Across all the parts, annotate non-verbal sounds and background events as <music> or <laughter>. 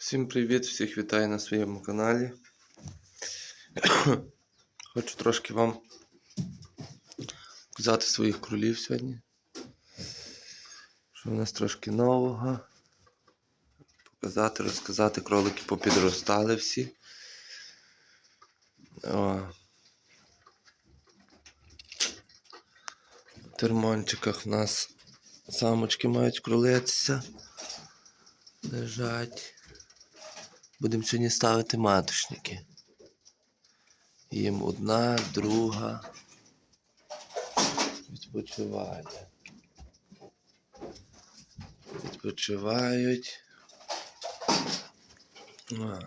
Всім привіт, всіх вітаю на своєму каналі. <coughs> Хочу трошки вам показати своїх кролів сьогодні. Що в нас трошки нового. Показати, розказати, кролики попідростали всі. О. В термончиках в нас самочки мають кролитися. Лежать. Будемо сьогодні ставити маточники. Їм одна, друга. Відпочиває. Відпочивають. А.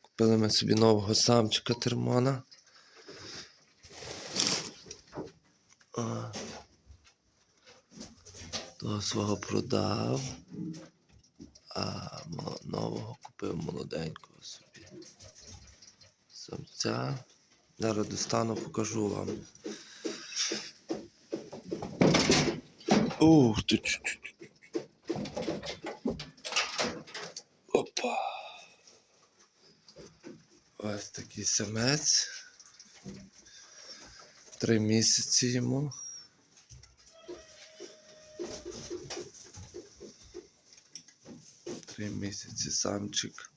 Купили ми собі нового самчика термона. А. Того свого продав. А нового купив молоденького собі. Самця. Зараз достану, покажу вам. Ух ти. чуть-чуть. Опа. Ось такий самець. Три місяці йому. Три місяці самчик.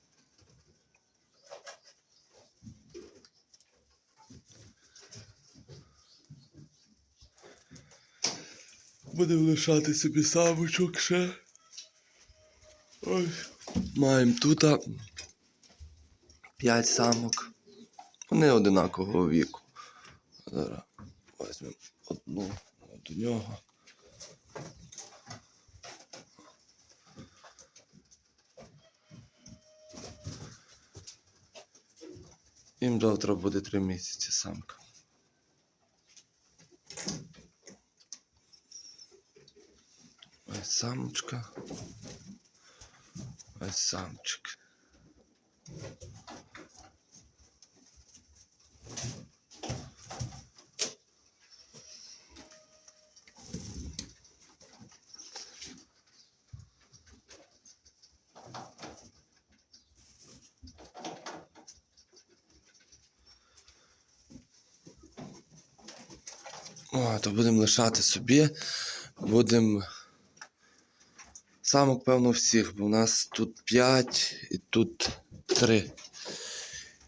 Будемо лишати собі самочок ще. Ось. Маємо тут п'ять самок. Вони одинакового віку. Зараз візьмемо одну до нього. Їм завтра буде три місяці самка. Ось самочка. Ось самчик. О, то будемо лишати собі. Будемо. Самок, певно, всіх, бо у нас тут 5 і тут 3.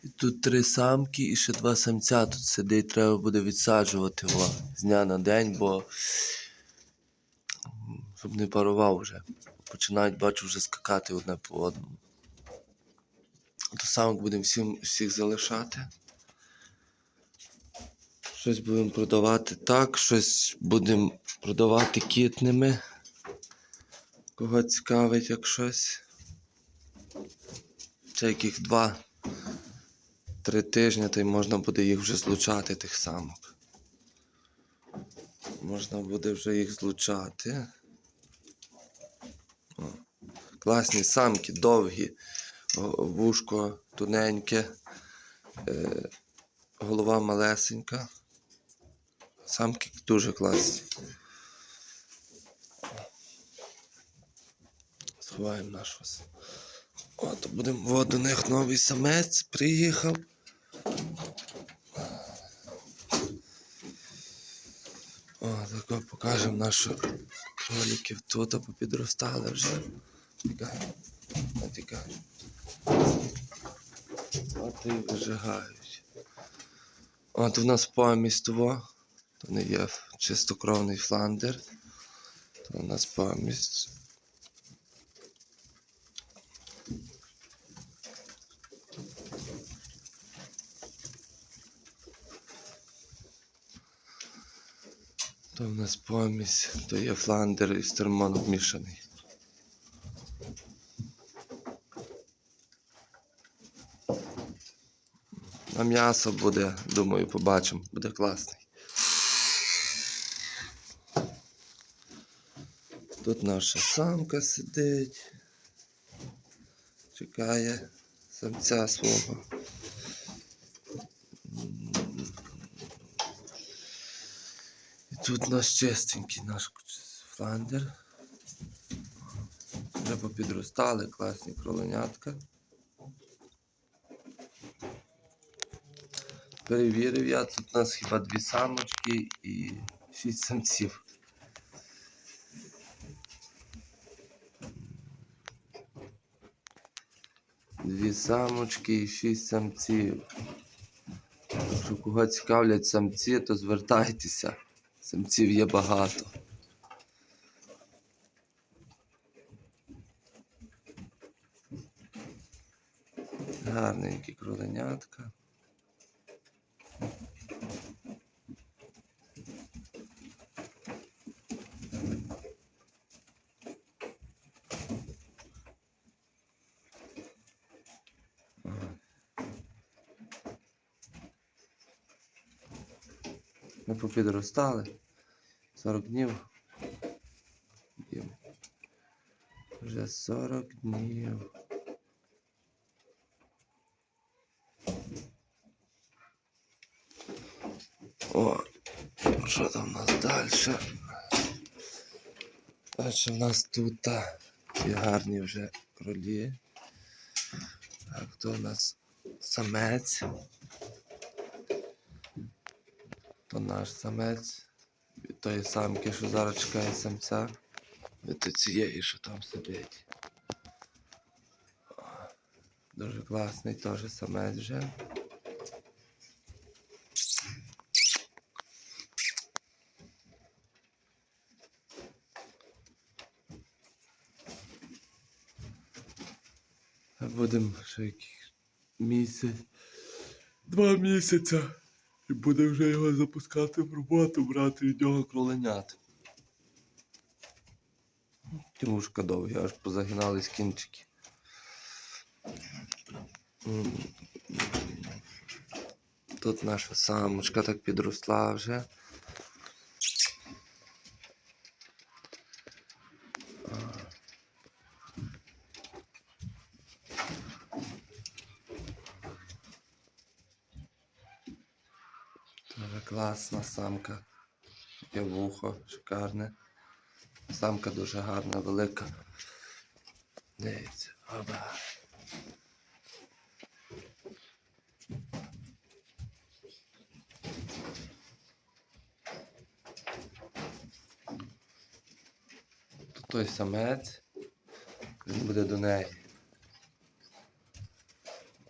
І тут три самки і ще два самця тут сидить, треба буде відсаджувати о, з дня на день, бо щоб не парував вже. Починають, бачу, вже скакати одне по одному. То самок будемо всім, всіх залишати. Щось будемо продавати так, щось будемо продавати кітними. Кого цікавить, як щось. Це яких два-три тижні, то й можна буде їх вже злучати, тих самок. Можна буде вже їх злучати. О. Класні самки, довгі, вушко тоненьке, е, голова малесенька. Самки дуже класні. Сховаємо наш вас. О, то будемо о, до них новий самець приїхав. О, тако покажемо наші кроликів тут попідростали вже. Тікай. А, Тікай. От і вижигають. От у нас помість того. То не є чистокровний фландер. То у нас помість. То в нас помість, то є фландер і стермон обмішаний. На м'ясо буде, думаю, побачимо, буде класний. Тут наша самка сидить, чекає самця свого. І тут наш чистенький наш фландер. Вже попідростали, класні кроленятка. Перевірив я, тут у нас хіба дві самочки і шість самців. Дві самочки і шість самців. Якщо кого цікавлять самці, то звертайтеся. Самців є багато. Гарненькі кроленятка. Ми попідростали. 40 днів. Вже 40 днів. О, що там у нас далі? Далі в нас тут ті гарні вже кролі. Так, то у нас самець. То наш самець. Від тої самки, що зараз чекає самця. Від цієї, що там сидить. Дуже класний теж самець вже. Будемо ще місяць, два місяці. І буде вже його запускати в роботу, брати від нього кроленят. Тімушка довгі, аж позагинались кінчики. Тут наша самочка так підросла вже. Дуже класна самка. Таке вухо шикарне. Самка дуже гарна, велика. Дивіться, оба. Тут той самець. Він буде до неї.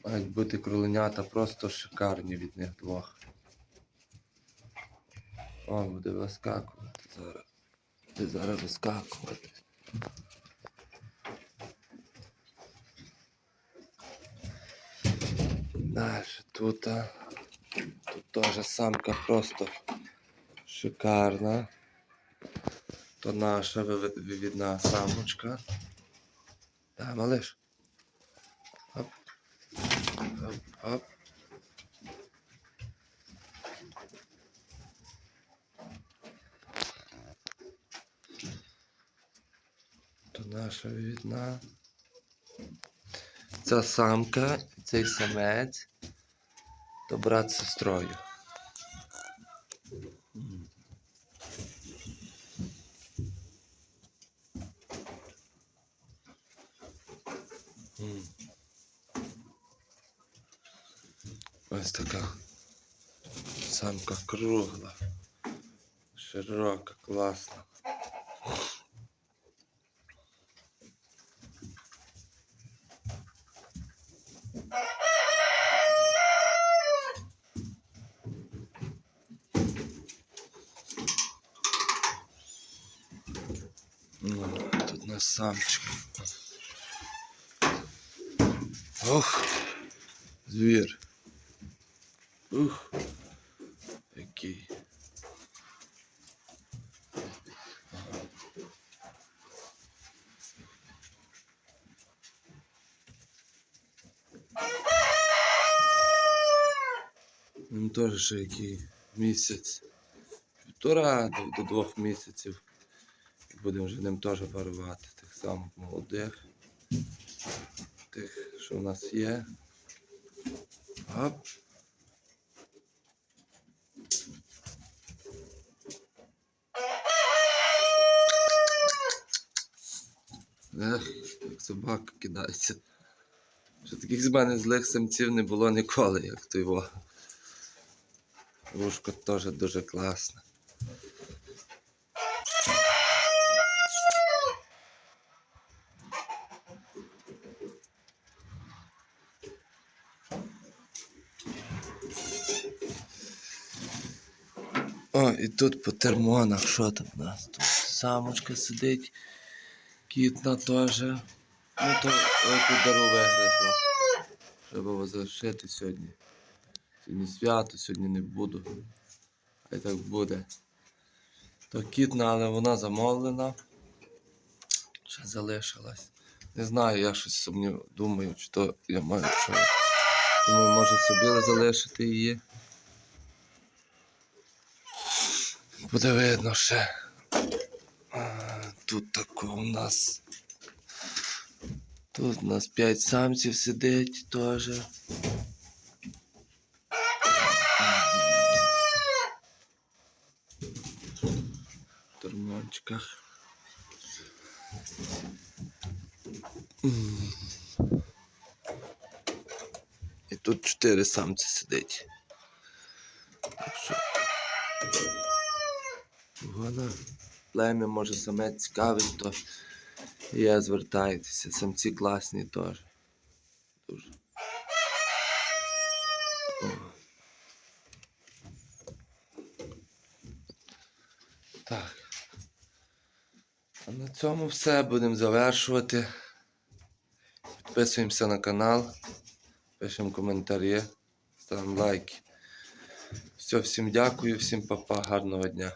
Мають бути кроленята просто шикарні від них двох. О, буде вискакувати зараз. Буде зараз вискакувати. Дальше тут. Тут теж самка просто шикарна. То наша вивідна самочка. Да, малиш. Оп. Оп, оп. Наша вивідна. Ця самка, цей самець, то брат з сестрою. Ось така самка кругла, широка, класна. Ну, тут у нас самчик. Ох, звір. Ух, який. Він теж ще який місяць. Півтора до, до двох місяців. Будемо вже ним теж парувати тих самих молодих. Тих, що в нас є. Оп. Ех, як собака кидається. Що таких з мене злих самців не було ніколи, як той. Вушко теж дуже класне. О, і тут по термонах, що там у нас? Тут самочка сидить, кітна теж. Ну то дару вигризла. Треба його залишити сьогодні. Сьогодні свято, сьогодні не буду. Хай так буде. То кітна, але вона замовлена. Ще залишилась. Не знаю, я щось сумнів думаю, чи то я маю що. Думаю, може собі залишити її. Буде видно ще. Тут тако у нас. Тут у нас 5 самців сидить теж. В Тормончиках. І тут 4 самці сидить. Так що. Вона плем'я може саме цікавить, то є, звертайтеся. Самці класні теж. Дуже. О. Так. А на цьому все. Будемо завершувати. Підписуємося на канал, пишемо коментарі, ставимо лайки. Все, всім дякую, всім па-па, гарного дня.